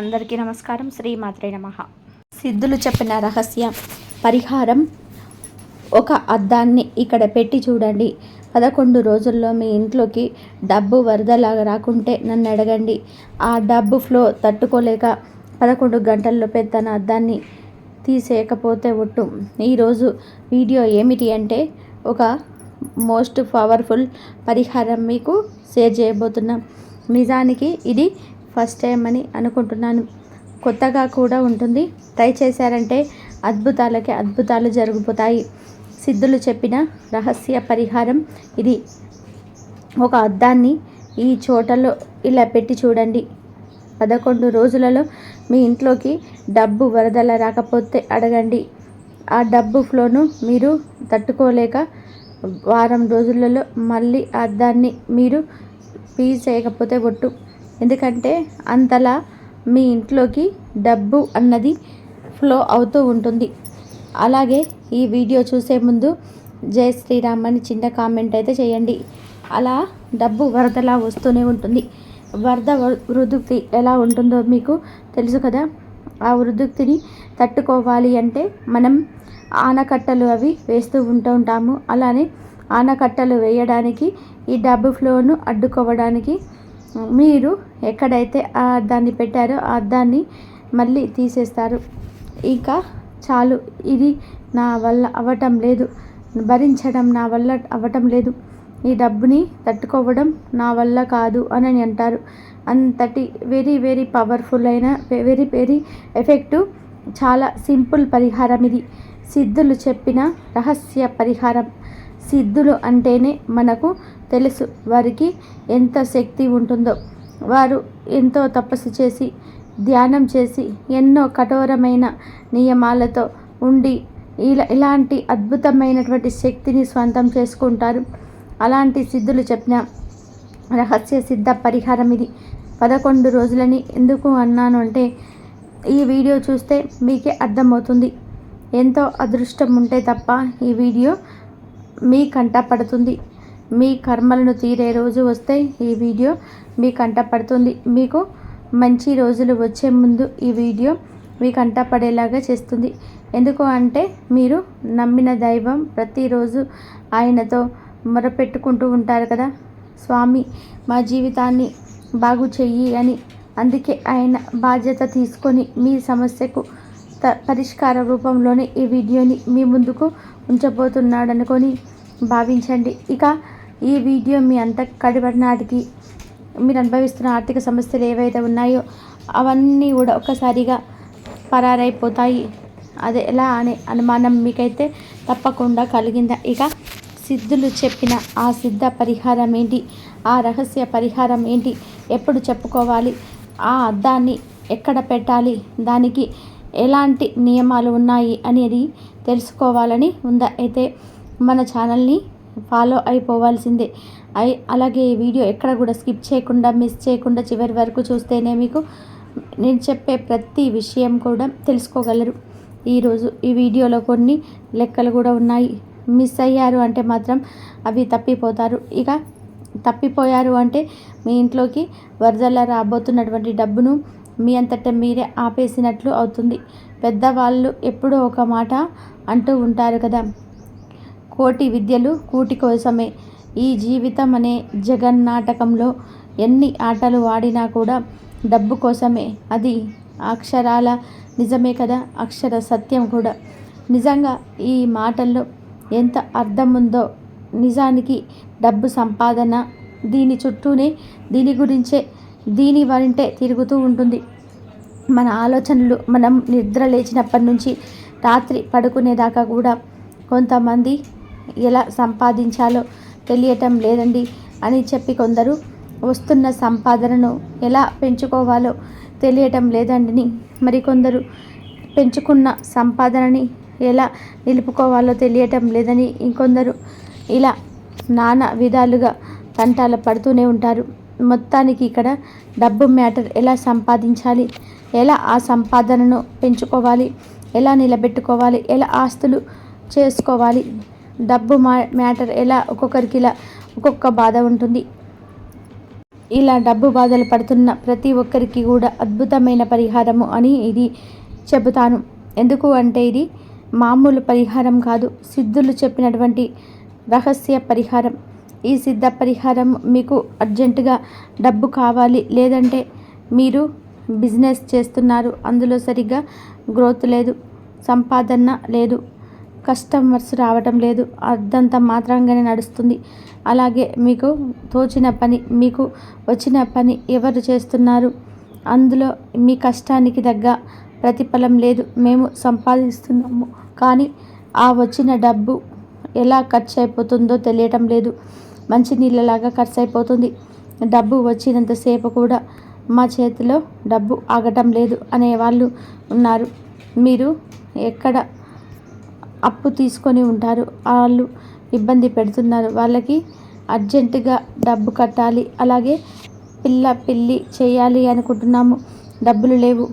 అందరికీ నమస్కారం. శ్రీ మాత్రే నమ. సిద్ధులు చెప్పిన రహస్య పరిహారం. ఒక అద్దాన్ని ఇక్కడ పెట్టి చూడండి. పదకొండు రోజుల్లో మీ ఇంట్లోకి డబ్బు వరదలాగా రాకుంటే నన్ను అడగండి. ఆ డబ్బు ఫ్లో తట్టుకోలేక పదకొండు గంటల్లో తన అద్దాన్ని తీసేయకపోతే ఒట్టు. ఈరోజు వీడియో ఏమిటి అంటే ఒక మోస్ట్ పవర్ఫుల్ పరిహారం మీకు షేర్ చేయబోతున్నాం. నిజానికి ఇది ఫస్ట్ టైం అని అనుకుంటున్నాను. కొత్తగా కూడా ఉంటుంది. ట్రై చేశారంటే అద్భుతాలకి అద్భుతాలు జరిగిపోతాయి సిద్ధులు చెప్పిన రహస్య పరిహారం ఇది. ఒక అద్దాన్ని ఈ చోటలో ఇలా పెట్టి చూడండి. పదకొండు రోజులలో మీ ఇంట్లోకి డబ్బు వరదల రాకపోతే అడగండి. ఆ డబ్బు ఫ్లోను మీరు తట్టుకోలేక వారం రోజులలో మళ్ళీ అద్దాన్ని మీరు పీ చేయకపోతే ఒట్టు. ఎందుకంటే అంతలా మీ ఇంట్లోకి డబ్బు అన్నది ఫ్లో అవుతూ ఉంటుంది. అలాగే ఈ వీడియో చూసే ముందు జై శ్రీరామ్ అని చిన్న కామెంట్ అయితే చేయండి. అలా డబ్బు వరదలా వస్తూనే ఉంటుంది. వరద వృద్ధుక్తి ఎలా ఉంటుందో మీకు తెలుసు కదా? ఆ వృద్ధుక్తిని తట్టుకోవాలి అంటే మనం ఆనకట్టలు అవి వేస్తూ ఉంటూ ఉంటాము. అలానే ఆనకట్టలు వేయడానికి ఈ డబ్బు ఫ్లోను అడ్డుకోవడానికి మీరు ఎక్కడైతే ఆ అద్దాన్ని పెట్టారో ఆ అద్దాన్ని మళ్ళీ తీసేస్తారు. ఇంకా చాలు. ఇది నా వల్ల అవ్వటం లేదు. భరించడం నా వల్ల అవ్వటం లేదు. ఈ డబ్బుని తట్టుకోవడం నా వల్ల కాదు అని అంటారు. అంతటి వెరీ వెరీ పవర్ఫుల్ అయిన వెరీ వెరీ ఎఫెక్టివ్ చాలా సింపుల్ పరిహారం ఇది. సిద్ధులు చెప్పిన రహస్య పరిహారం. సిద్ధులు అంటేనే మనకు తెలుసు వారికి ఎంత శక్తి ఉంటుందో. వారు ఎంతో తపస్సు చేసి ధ్యానం చేసి ఎన్నో కఠోరమైన నియమాలతో ఉండి ఇలా ఇలాంటి అద్భుతమైనటువంటి శక్తిని స్వంతం చేసుకుంటారు. అలాంటి సిద్ధులు చెప్పిన రహస్య సిద్ధ పరిహారం ఇది. పదకొండు రోజులని ఎందుకు అన్నాను అంటే ఈ వీడియో చూస్తే మీకే అర్థమవుతుంది. ఎంతో అదృష్టం ఉంటే తప్ప ఈ వీడియో మీ కంట పడుతుంది. మీ కర్మలను తీరే రోజు వస్తే ఈ వీడియో మీ కంట పడుతుంది. మీకు మంచి రోజులు వచ్చే ముందు ఈ వీడియో మీ కంట పడేలాగా చేస్తుంది. ఎందుకు అంటే మీరు నమ్మిన దైవం ప్రతిరోజు ఆయనతో మొరపెట్టుకుంటూ ఉంటారు కదా. స్వామి మా జీవితాన్ని బాగు చెయ్యి అని. అందుకే ఆయన బాధ్యత తీసుకొని మీ సమస్యకు త పరిష్కార రూపంలోనే ఈ వీడియోని మీ ముందుకు ఉంచబోతున్నాడనుకొని భావించండి. ఇక ఈ వీడియో మీ అంత కడిపడి నాటికి మీరు అనుభవిస్తున్న ఆర్థిక సమస్యలు ఏవైతే ఉన్నాయో అవన్నీ కూడా ఒక్కసారిగా పరారైపోతాయి. అది ఎలా అనే అనుమానం మీకైతే తప్పకుండా కలిగిందా? ఇక సిద్ధులు చెప్పిన ఆ సిద్ధ పరిహారం ఏంటి? ఆ రహస్య పరిహారం ఏంటి? ఎప్పుడు చెప్పుకోవాలి? ఆ అద్దాన్ని ఎక్కడ పెట్టాలి? దానికి ఎలాంటి నియమాలు ఉన్నాయి అనేది తెలుసుకోవాలని ఉందా? అయితే మన ఛానల్ని ఫాలో అయిపోవాల్సిందే. అయి అలాగే ఈ వీడియో ఎక్కడ కూడా స్కిప్ చేయకుండా మిస్ చేయకుండా చివరి వరకు చూస్తేనే మీకు నేను చెప్పే ప్రతి విషయం కూడా తెలుసుకోగలరు. ఈరోజు ఈ వీడియోలో కొన్ని లెక్కలు కూడా ఉన్నాయి. మిస్ అయ్యారు అంటే మాత్రం అవి తప్పిపోతారు. ఇక తప్పిపోయారు అంటే మీ ఇంట్లోకి వరదల రాబోతున్నటువంటి డబ్బును మీ అంతటా మీరే ఆపేసినట్లు అవుతుంది. పెద్దవాళ్ళు ఎప్పుడూ ఒక మాట అంటూ ఉంటారు కదా. కోటి విద్యలు కూటి కోసమే. ఈ జీవితం అనే జగన్నాటకంలో ఎన్ని ఆటలు ఆడినా కూడా డబ్బు కోసమే. అది అక్షరాల నిజమే కదా అక్షర సత్యం కూడా. నిజంగా ఈ మాటల్లో ఎంత అర్థం ఉందో నిజానికి డబ్బు సంపాదన దీని చుట్టూనే దీని గురించే దీని వంటే తిరుగుతూ ఉంటుంది. మన ఆలోచనలు మనం నిద్ర లేచినప్పటి నుంచి రాత్రి పడుకునేదాకా కూడా కొంతమంది ఎలా సంపాదించాలో తెలియటం లేదండి అని చెప్పి కొందరు వస్తున్న సంపాదనను ఎలా పెంచుకోవాలో తెలియటం లేదండి. మరికొందరు పెంచుకున్న సంపాదనని ఎలా నిలుపుకోవాలో తెలియటం లేదని ఇంకొందరు ఇలా నానా విధాలుగా తంటాలు పడుతూనే ఉంటారు. మొత్తానికి ఇక్కడ డబ్బు మ్యాటర్ ఎలా సంపాదించాలి? ఎలా ఆ సంపాదనను పెంచుకోవాలి? ఎలా నిలబెట్టుకోవాలి? ఎలా ఆస్తులు చేసుకోవాలి? డబ్బు మా మ్యాటర్ ఎలా ఒక్కొక్కరికి ఇలా ఒక్కొక్క బాధ ఉంటుంది. ఇలా డబ్బు బాధలు పడుతున్న ప్రతి ఒక్కరికి కూడా అద్భుతమైన పరిహారము అని ఇది చెబుతాను. ఎందుకు అంటే ఇది మామూలు పరిహారం కాదు సిద్ధులు చెప్పినటువంటి రహస్య పరిహారం. ఈ సిద్ధ పరిహారం మీకు అర్జెంటుగా డబ్బు కావాలి. లేదంటే మీరు బిజినెస్ చేస్తున్నారు. అందులో సరిగ్గా గ్రోత్ లేదు సంపాదన లేదు కస్టమర్స్ రావటం లేదు అర్ధంత మాత్రంగానే నడుస్తుంది. అలాగే మీకు తోచిన పని మీకు వచ్చిన పని ఎవరు చేస్తున్నారు? అందులో మీ కష్టానికి తగ్గ ప్రతిఫలం లేదు. మేము సంపాదిస్తున్నాము. కానీ ఆ వచ్చిన డబ్బు ఎలా ఖర్చు అయిపోతుందో తెలియటం లేదు. మంచి నీళ్ళలాగా ఖర్చు అయిపోతుంది డబ్బు వచ్చినంతసేపు కూడా మా చేతిలో డబ్బు ఆగటం లేదు అనే వాళ్ళు ఉన్నారు. మీరు ఎక్కడ అప్పు తీసుకొని ఉంటారు? వాళ్ళు ఇబ్బంది పెడుతున్నారు. వాళ్ళకి అర్జెంటుగా డబ్బు కట్టాలి. అలాగే పిల్ల పెళ్ళి చేయాలి అనుకుంటున్నాము. డబ్బులు లేవు.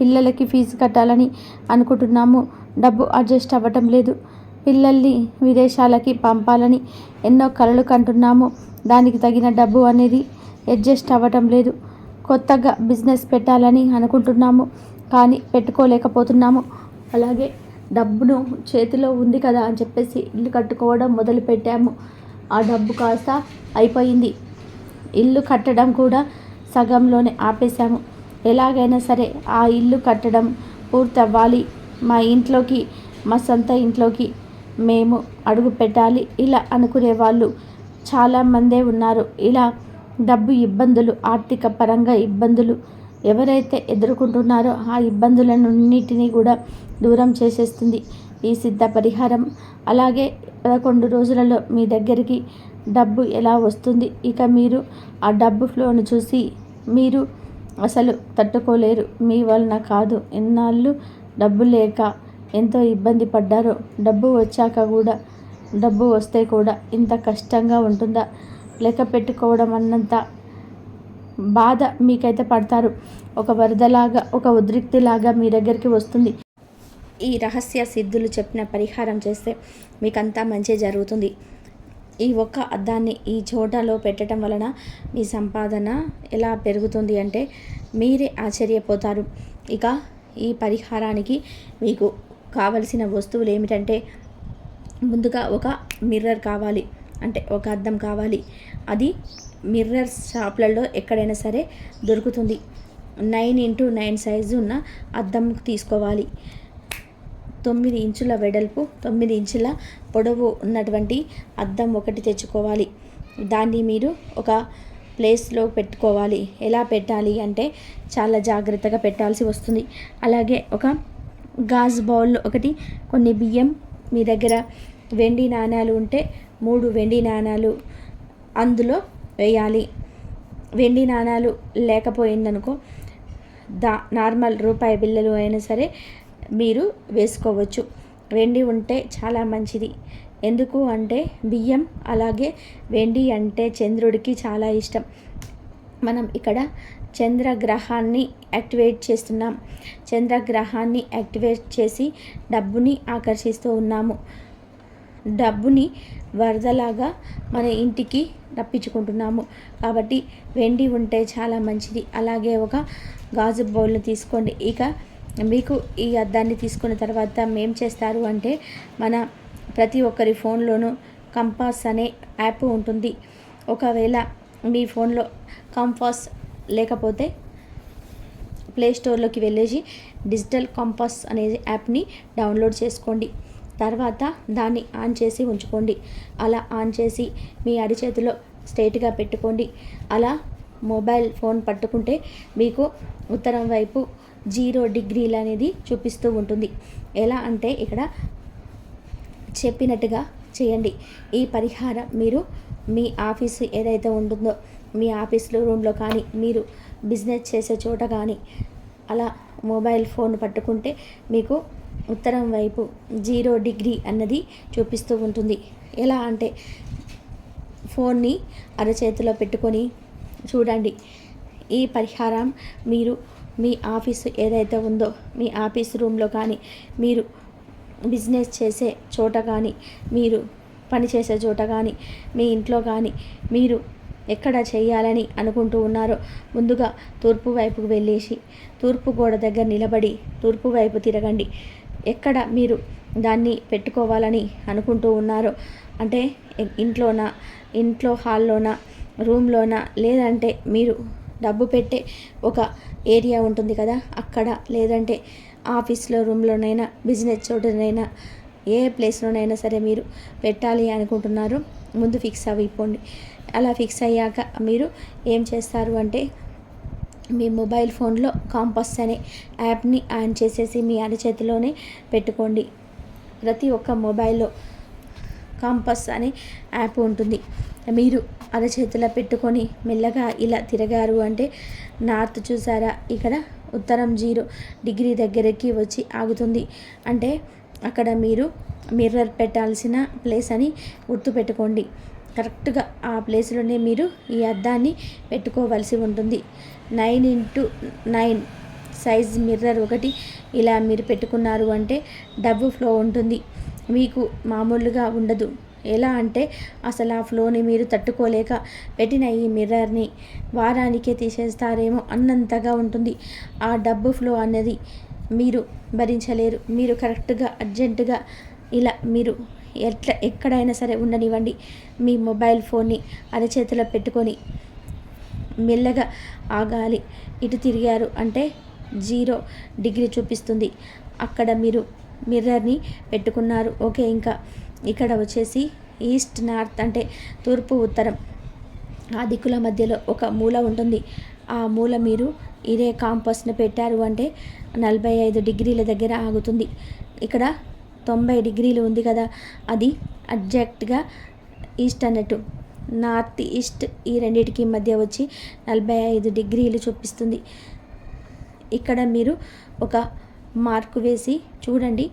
పిల్లలకి ఫీజు కట్టాలని అనుకుంటున్నాము. డబ్బు అడ్జస్ట్ అవ్వటం లేదు. పిల్లల్ని విదేశాలకి పంపాలని ఎన్నో కలలు కంటున్నాము. దానికి తగిన డబ్బు అనేది అడ్జస్ట్ అవ్వటం లేదు. కొత్తగా బిజినెస్ పెట్టాలని అనుకుంటున్నాము. కానీ పెట్టుకోలేకపోతున్నాము. అలాగే డబ్బును చేతిలో ఉంది కదా అని చెప్పేసి ఇల్లు కట్టుకోవడం మొదలు పెట్టాము ఆ డబ్బు కాస్త అయిపోయింది. ఇల్లు కట్టడం కూడా సగంలోనే ఆపేశాము. ఎలాగైనా సరే ఆ ఇల్లు కట్టడం పూర్తవ్వాలి. మా ఇంట్లోకి మా సొంత ఇంట్లోకి మేము అడుగు పెట్టాలి. ఇలా అనుకునే వాళ్ళు చాలామందే ఉన్నారు. ఇలా డబ్బు ఇబ్బందులు ఆర్థిక పరంగా ఇబ్బందులు ఎవరైతే ఎదుర్కొంటున్నారో ఆ ఇబ్బందులన్నింటినీ కూడా దూరం చేసేస్తుంది ఈ సిద్ధ పరిహారం. అలాగే పదకొండు రోజులలో మీ దగ్గరికి డబ్బు ఎలా వస్తుంది? ఇక మీరు ఆ డబ్బు ఫ్లోను చూసి మీరు అసలు తట్టుకోలేరు. మీ వలన కాదు. ఎన్నాళ్ళు డబ్బు లేక ఎంతో ఇబ్బంది పడ్డారో. డబ్బు వచ్చాక కూడా డబ్బు వస్తే కూడా ఇంత కష్టంగా ఉంటుందా? లెక్క పెట్టుకోవడం అన్నంత బాధ మీకైతే పడతారు. ఒక వరదలాగా ఒక ఉద్రిక్తిలాగా మీ దగ్గరికి వస్తుంది. ఈ రహస్య సిద్ధులు చెప్పిన పరిహారం చేస్తే మీకంతా మంచి జరుగుతుంది. ఈ ఒక్క అద్దాన్ని ఈ చోటలో పెట్టడం వలన మీ సంపాదన ఎలా పెరుగుతుంది అంటే మీరే ఆశ్చర్యపోతారు. ఇక ఈ పరిహారానికి మీకు కావలసిన వస్తువులు ఏమిటంటే ముందుగా ఒక మిర్రర్ కావాలి. అంటే ఒక అద్దం కావాలి. అది మిర్రర్ షాప్లలో ఎక్కడైనా సరే దొరుకుతుంది. నైన్ ఇంటూ నైన్ సైజు ఉన్న అద్దం తీసుకోవాలి. తొమ్మిది ఇంచుల వెడల్పు తొమ్మిది ఇంచుల పొడవు ఉన్నటువంటి అద్దం ఒకటి తెచ్చుకోవాలి. దాన్ని మీరు ఒక ప్లేస్లో పెట్టుకోవాలి. ఎలా పెట్టాలి అంటే చాలా జాగ్రత్తగా పెట్టాల్సి వస్తుంది. అలాగే ఒక గాజు బౌల్ ఒకటి కొన్ని బియ్యం మీ దగ్గర వెండి నాణాలు ఉంటే మూడు వెండి నాణాలు అందులో వేయాలి. వెండి నాణాలు లేకపోయిందనుకో దా నార్మల్ రూపాయి బిల్లలు అయినా సరే మీరు వేసుకోవచ్చు. వెండి ఉంటే చాలా మంచిది. ఎందుకు అంటే బియ్యం అలాగే వెండి అంటే చంద్రుడికి చాలా ఇష్టం. మనం ఇక్కడ చంద్రగ్రహాన్ని యాక్టివేట్ చేస్తున్నాం. చంద్రగ్రహాన్ని యాక్టివేట్ చేసి డబ్బుని ఆకర్షిస్తూ ఉన్నాము. డబ్బుని వరదలాగా మన ఇంటికి రప్పించుకుంటున్నాము. కాబట్టి వెండి ఉంటే చాలా మంచిది. అలాగే ఒక గాజు బౌల్ని తీసుకోండి. ఇక మీకు ఈ అద్దాన్ని తీసుకున్న తర్వాత మేం చేస్తారు అంటే మన ప్రతి ఒక్కరి ఫోన్లోనూ కంపాస్ అనే యాప్ ఉంటుంది. ఒకవేళ మీ ఫోన్లో కంపాస్ లేకపోతే ప్లే స్టోర్లోకి వెళ్ళేసి డిజిటల్ కంపాస్ అనే యాప్ని డౌన్లోడ్ చేసుకోండి. తర్వాత దాన్ని ఆన్ చేసి ఉంచుకోండి. అలా ఆన్ చేసి మీ అరిచేతిలో స్ట్రైట్గా పెట్టుకోండి. అలా మొబైల్ ఫోన్ పట్టుకుంటే మీకు ఉత్తరం వైపు జీరో డిగ్రీలు అనేది చూపిస్తూ ఉంటుంది. ఎలా అంటే ఇక్కడ చెప్పినట్టుగా చేయండి. ఈ పరిహారం మీరు మీ ఆఫీసు ఏదైతే ఉంటుందో మీ ఆఫీస్లో రూమ్లో కానీ మీరు బిజినెస్ చేసే చోట కానీ అలా మొబైల్ ఫోన్ పట్టుకుంటే మీకు ఉత్తరం వైపు జీరో డిగ్రీ అన్నది చూపిస్తూ ఉంటుంది. ఎలా అంటే ఫోన్ని అరచేతిలో పెట్టుకొని చూడండి. ఈ పరిహారం మీరు మీ ఆఫీసు ఏదైతే ఉందో మీ ఆఫీస్ రూమ్లో కానీ మీరు బిజినెస్ చేసే చోట కానీ మీరు పని చేసే చోట కానీ మీ ఇంట్లో కానీ మీరు ఎక్కడ చేయాలని అనుకుంటూ ఉన్నారో. ముందుగా తూర్పు వైపుకు వెళ్ళేసి తూర్పు గోడ దగ్గర నిలబడి తూర్పు వైపు తిరగండి. ఎక్కడ మీరు దాన్ని పెట్టుకోవాలని అనుకుంటూ ఉన్నారో? అంటే ఇంట్లోన? ఇంట్లో హాల్లోన? రూమ్లోన? లేదంటే మీరు డబ్బు పెట్టే ఒక ఏరియా ఉంటుంది కదా అక్కడ? లేదంటే ఆఫీస్లో రూమ్లోనైనా బిజినెస్ చోటనైనా ఏ ప్లేస్లోనైనా సరే మీరు పెట్టాలి అనుకుంటున్నారు. ముందు ఫిక్స్ అయిపోండి అలా ఫిక్స్ అయ్యాక మీరు ఏం చేస్తారు అంటే మీ మొబైల్ ఫోన్లో కాంపస్ అనే యాప్ని ఆన్ చేసేసి మీ అరచేతిలోనే పెట్టుకోండి. ప్రతి ఒక్క మొబైల్లో కాంపస్ అనే యాప్ ఉంటుంది. మీరు అరచేతిలో పెట్టుకొని మెల్లగా ఇలా తిరగారు అంటే నార్త్ చూసారా? ఇక్కడ ఉత్తరం జీరో డిగ్రీ దగ్గరికి వచ్చి ఆగుతుంది. అంటే అక్కడ మీరు మిర్రర్ పెట్టాల్సిన ప్లేస్ అని గుర్తుపెట్టుకోండి. కరెక్ట్గా ఆ ప్లేస్లోనే మీరు ఈ అద్దాన్ని పెట్టుకోవలసి ఉంటుంది. Nine into nine size mirror ఒకటి ఇలా మీరు పెట్టుకున్నారు అంటే డబ్బు ఫ్లో ఉంటుంది. మీకు మామూలుగా ఉండదు. ఎలా అంటే అసలు ఆ ఫ్లోని మీరు తట్టుకోలేక పెట్టిన ఈ మిర్రర్ని వారానికే తీసేస్తారేమో అన్నంతగా ఉంటుంది. ఆ డబ్బు ఫ్లో అనేది మీరు భరించలేరు. మీరు కరెక్ట్గా అర్జెంటుగా ఇలా మీరు ఎట్లా ఎక్కడైనా సరే ఉండనివ్వండి. మీ మొబైల్ ఫోన్ని అరచేతిలో పెట్టుకొని మెల్లగా ఆగాలి. ఇటు తిరిగారు అంటే జీరో డిగ్రీ చూపిస్తుంది. అక్కడ మీరు మిర్రర్ని పెట్టుకున్నారు. ఓకే ఇంకా ఇక్కడ వచ్చేసి ఈస్ట్ నార్త్ అంటే తూర్పు ఉత్తరం. ఆ దిక్కుల మధ్యలో ఒక మూల ఉంటుంది. ఆ మూల మీరు ఇదే కాంపస్ని పెట్టారు అంటే నలభై ఐదు డిగ్రీల దగ్గర ఆగుతుంది. ఇక్కడ తొంభై డిగ్రీలు ఉంది కదా అది అడ్జెక్ట్గా ఈస్ట్ అన్నట్టు. నార్త్ ఈస్ట్ ఈ రెండింటికి మధ్య వచ్చి నలభై ఐదు డిగ్రీలు చూపిస్తుంది. ఇక్కడ మీరు ఒక మార్కు వేసి చూడండి.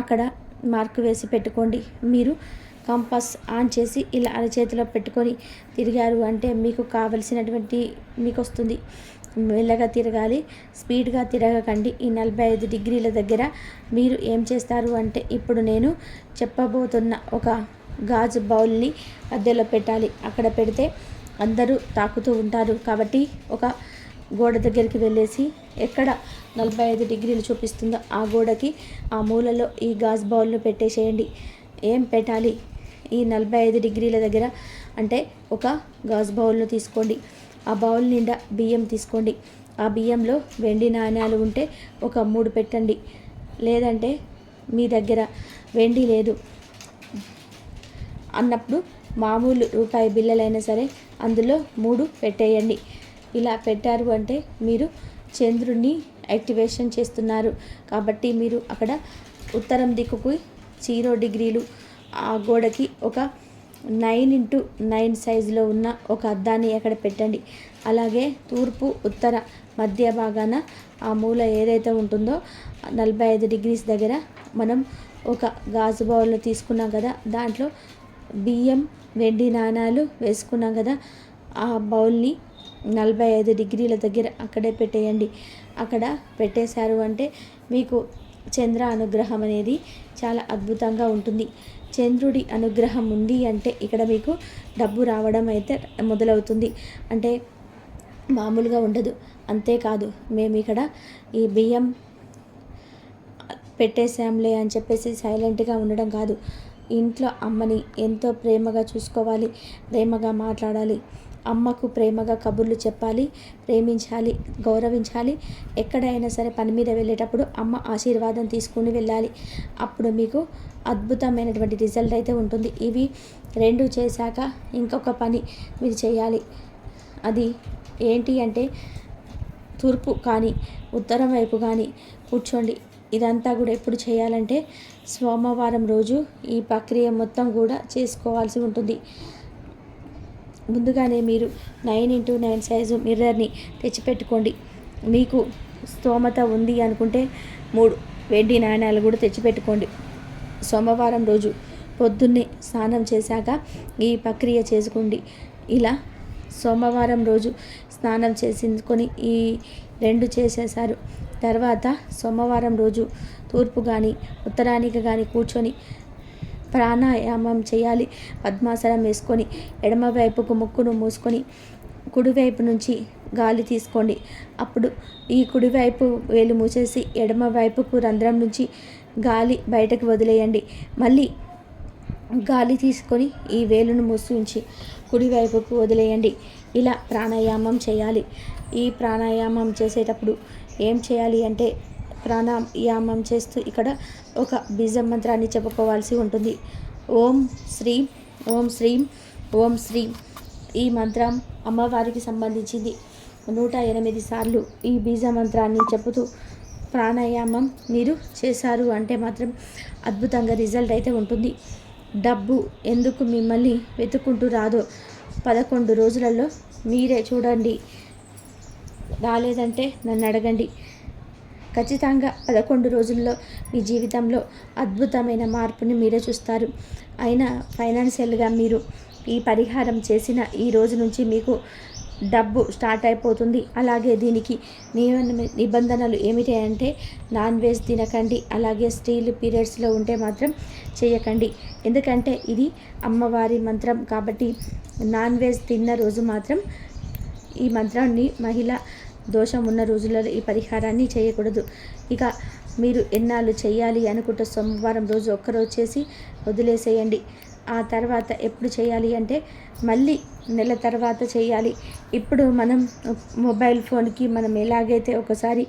అక్కడ మార్కు వేసి పెట్టుకోండి. మీరు కంపాస్ ఆన్ చేసి ఇలా అరచేతిలో పెట్టుకొని తిరిగారు అంటే మీకు కావలసినటువంటి మీకు వస్తుంది మెల్లగా తిరగాలి స్పీడ్గా తిరగకండి. ఈ నలభై ఐదు డిగ్రీల దగ్గర మీరు ఏం చేస్తారు అంటే ఇప్పుడు నేను చెప్పబోతున్న ఒక గాజు బౌల్ని మధ్యలో పెట్టాలి. అక్కడ పెడితే అందరూ తాకుతూ ఉంటారు. కాబట్టి ఒక గోడ దగ్గరికి వెళ్ళేసి ఎక్కడ నలభై ఐదు డిగ్రీలు చూపిస్తుందో ఆ గోడకి ఆ మూలలో ఈ గాజ్ బౌల్ను పెట్టేసేయండి. ఏం పెట్టాలి? ఈ నలభై ఐదు డిగ్రీల దగ్గర అంటే ఒక గాజు బౌల్ను తీసుకోండి. ఆ బౌల్ నిండా బియ్యం తీసుకోండి. ఆ బియ్యంలో వెండి నాణ్యాలు ఉంటే ఒక మూడు పెట్టండి. లేదంటే మీ దగ్గర వెండి లేదు. అన్నప్పుడు మామూలు రూపాయి బిల్లలైనా సరే అందులో మూడు పెట్టేయండి. ఇలా పెట్టారు అంటే మీరు చంద్రుడిని యాక్టివేషన్ చేస్తున్నారు. కాబట్టి మీరు అక్కడ ఉత్తరం దిక్కుకు జీరో డిగ్రీలు ఆ గోడకి ఒక నైన్ ఇంటూ నైన్ సైజులో ఉన్న ఒక అద్దాన్ని అక్కడ పెట్టండి? అలాగే తూర్పు ఉత్తర మధ్య భాగాన ఆ మూల ఏదైతే ఉంటుందో నలభై ఐదు డిగ్రీస్ దగ్గర మనం ఒక గాజు బౌల్లో తీసుకున్నాం కదా దాంట్లో బియ్యం వెండి నాణాలు వేసుకున్నాం కదా ఆ బౌల్ని నలభై ఐదు డిగ్రీల దగ్గర అక్కడే పెట్టేయండి. అక్కడ పెట్టేశారు అంటే మీకు చంద్ర అనుగ్రహం అనేది చాలా అద్భుతంగా ఉంటుంది. చంద్రుడి అనుగ్రహం ఉంది అంటే ఇక్కడ మీకు డబ్బు రావడం అయితే మొదలవుతుంది. అంటే మామూలుగా ఉండదు. అంతేకాదు మేము ఇక్కడ ఈ బియ్యం పెట్టేసాంలే అని చెప్పేసి సైలెంట్గా ఉండడం కాదు. ఇంట్లో అమ్మని ఎంతో ప్రేమగా చూసుకోవాలి ప్రేమగా మాట్లాడాలి. అమ్మకు ప్రేమగా కబుర్లు చెప్పాలి ప్రేమించాలి గౌరవించాలి. ఎక్కడైనా సరే పని మీద వెళ్ళేటప్పుడు అమ్మ ఆశీర్వాదం తీసుకుని వెళ్ళాలి. అప్పుడు మీకు అద్భుతమైనటువంటి రిజల్ట్ అయితే ఉంటుంది. ఇవి రెండు చేశాక ఇంకొక పని మీరు చేయాలి. అది ఏంటి అంటే తూర్పు కానీ ఉత్తరం వైపు కానీ కూర్చోండి. ఇదంతా కూడా ఎప్పుడు చేయాలంటే సోమవారం రోజు ఈ ప్రక్రియ మొత్తం కూడా చేసుకోవాల్సి ఉంటుంది. ముందుగానే మీరు నైన్ ఇంటూ నైన్ సైజు మిర్రర్ని తెచ్చిపెట్టుకోండి. మీకు స్తోమత ఉంది అనుకుంటే మూడు వెండి నాణ్యాలు కూడా తెచ్చిపెట్టుకోండి. సోమవారం రోజు పొద్దున్నే స్నానం చేశాక ఈ ప్రక్రియ చేసుకోండి. ఇలా సోమవారం రోజు స్నానం చేసుకొని ఈ రెండు చేసేసారు తర్వాత సోమవారం రోజు తూర్పు కానీ ఉత్తరానికి కానీ కూర్చొని ప్రాణాయామం చేయాలి. పద్మాసనం వేసుకొని ఎడమవైపుకు ముక్కును మూసుకొని కుడివైపు నుంచి గాలి తీసుకోండి. అప్పుడు ఈ కుడివైపు వేలు మూసేసి ఎడమవైపుకు రంధ్రం నుంచి గాలి బయటకు వదిలేయండి. మళ్ళీ గాలి తీసుకొని ఈ వేలును మూసుంచి ఉంచి కుడివైపుకు వదిలేయండి. ఇలా ప్రాణాయామం చేయాలి. ఈ ప్రాణాయామం చేసేటప్పుడు ఏం చేయాలి అంటే ప్రాణాయామం చేస్తూ ఇక్కడ ఒక బీజం మంత్రాన్ని చెప్పుకోవాల్సి ఉంటుంది. ఓం శ్రీ ఓం శ్రీం ఓం శ్రీ. ఈ మంత్రం అమ్మవారికి సంబంధించింది. నూట ఎనిమిది సార్లు ఈ బీజ మంత్రాన్ని చెబుతూ ప్రాణాయామం మీరు చేశారు అంటే మాత్రం అద్భుతంగా రిజల్ట్ అయితే ఉంటుంది. డబ్బు ఎందుకు మిమ్మల్ని వెతుక్కుంటూ రాదో పదకొండు రోజులలో మీరే చూడండి. రాలేదంటే నన్ను అడగండి. ఖచ్చితంగా పదకొండు రోజుల్లో మీ జీవితంలో అద్భుతమైన మార్పుని మీరే చూస్తారు. అయినా ఫైనాన్షియల్గా మీరు ఈ పరిహారం చేసిన ఈ రోజు నుంచి మీకు డబ్బు స్టార్ట్ అయిపోతుంది. అలాగే దీనికి నియమ నిబంధనలు ఏమిటి అంటే నాన్ వెజ్ తినకండి. అలాగే స్టీల్ పీరియడ్స్లో ఉంటే మాత్రం చేయకండి. ఎందుకంటే ఇది అమ్మవారి మంత్రం కాబట్టి నాన్ వెజ్ తిన్న రోజు మాత్రం ఈ మంత్రాన్ని మహిళ దోషం ఉన్న రోజులలో ఈ పరిహారాన్ని చేయకూడదు. ఇక మీరు ఎన్నాళ్ళు చేయాలి అనుకుంటే సోమవారం రోజు ఒక్కరోజు చేసి వదిలేసేయండి. ఆ తర్వాత ఎప్పుడు చేయాలి అంటే మళ్ళీ నెల తర్వాత చేయాలి. ఇప్పుడు మనం మొబైల్ ఫోన్కి మనం ఎలాగైతే ఒకసారి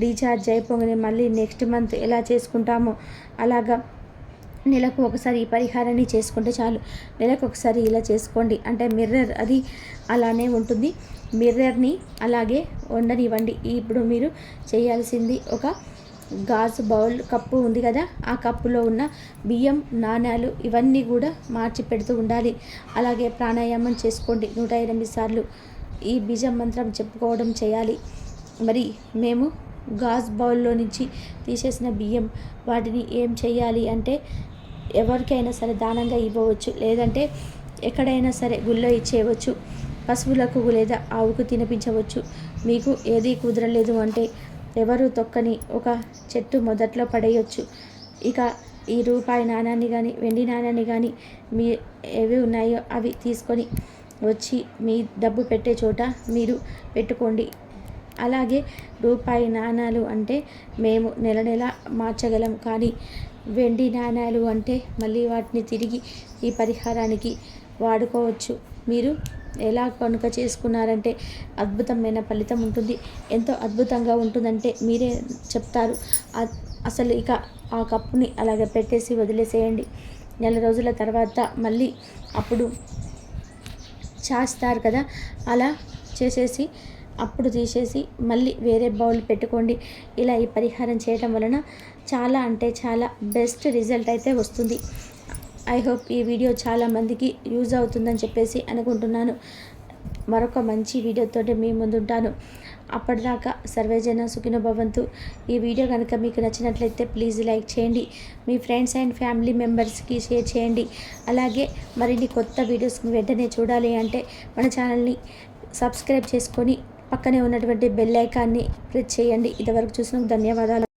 రీఛార్జ్ అయిపోగానే మళ్ళీ నెక్స్ట్ మంత్ ఎలా చేసుకుంటామో అలాగా నెలకు ఒకసారి ఈ పరిహారాన్ని చేసుకుంటే చాలు. నెలకు ఒకసారి ఇలా చేసుకోండి. అంటే మిర్రర్ అది అలానే ఉంటుంది. మిర్రర్ని అలాగే వండనివ్వండి. ఇప్పుడు మీరు చేయాల్సింది ఒక గాజు బౌల్ కప్పు ఉంది కదా ఆ కప్పులో ఉన్న బియ్యం నాణ్యాలు ఇవన్నీ కూడా మార్చి పెడుతూ ఉండాలి. అలాగే ప్రాణాయామం చేసుకోండి నూట ఎనిమిది సార్లు. ఈ బీజం మంత్రం చెప్పుకోవడం చేయాలి. మరి మేము గాజు బౌల్లో నుంచి తీసేసిన బియ్యం వాటిని ఏం చేయాలి అంటే ఎవరికైనా సరే దానంగా ఇవ్వవచ్చు. లేదంటే ఎక్కడైనా సరే గుళ్ళో ఇచ్చేయవచ్చు. పశువులకు లేదా ఆవుకు తినిపించవచ్చు. మీకు ఏది కుదరలేదు అంటే ఎవరు తొక్కని ఒక చెట్టు మొదట్లో పడేయచ్చు. ఇక ఈ రూపాయి నాణాన్ని కానీ వెండి నాణాన్ని కానీ మీ ఏవి ఉన్నాయో అవి తీసుకొని వచ్చి మీ డబ్బు పెట్టే చోట మీరు పెట్టుకోండి. అలాగే రూపాయి నాణాలు అంటే మేము నెల నెల మార్చగలం. కానీ వెండి నాణాలు అంటే మళ్ళీ వాటిని తిరిగి ఈ పరిహారానికి వాడుకోవచ్చు. మీరు ఎలా కనుక చేసుకున్నారంటే అద్భుతమైన ఫలితం ఉంటుంది. ఎంతో అద్భుతంగా ఉంటుందంటే మీరే చెప్తారు. అసలు ఇక ఆ కప్పుని అలాగే పెట్టేసి వదిలేసేయండి. నెల రోజుల తర్వాత మళ్ళీ అప్పుడు చేస్తారు కదా? అలా చేసేసి అప్పుడు తీసేసి మళ్ళీ వేరే బౌల్ పెట్టుకోండి. ఇలా ఈ పరిహారం చేయడం వలన చాలా అంటే చాలా బెస్ట్ రిజల్ట్ అయితే వస్తుంది. ఐ హోప్ ఈ వీడియో చాలా మందికి యూజ్ అవుతుందని చెప్పేసి అనుకుంటున్నాను. మరొక మంచి వీడియోతో మీ ముందుంటాను. అప్పటిదాకా సర్వేజన సుఖిన భవంతు. ఈ వీడియో కనుక మీకు నచ్చినట్లయితే ప్లీజ్ లైక్ చేయండి. మీ ఫ్రెండ్స్ అండ్ ఫ్యామిలీ మెంబర్స్కి షేర్ చేయండి. అలాగే మరిన్ని కొత్త వీడియోస్ వెంటనే చూడాలి అంటే మన ఛానల్ని సబ్స్క్రైబ్ చేసుకొని పక్కనే ఉన్నటువంటి బెల్ ఐకాన్ని ప్రెస్ చేయండి. ఇంతవరకు చూసినందుకు ధన్యవాదాలు.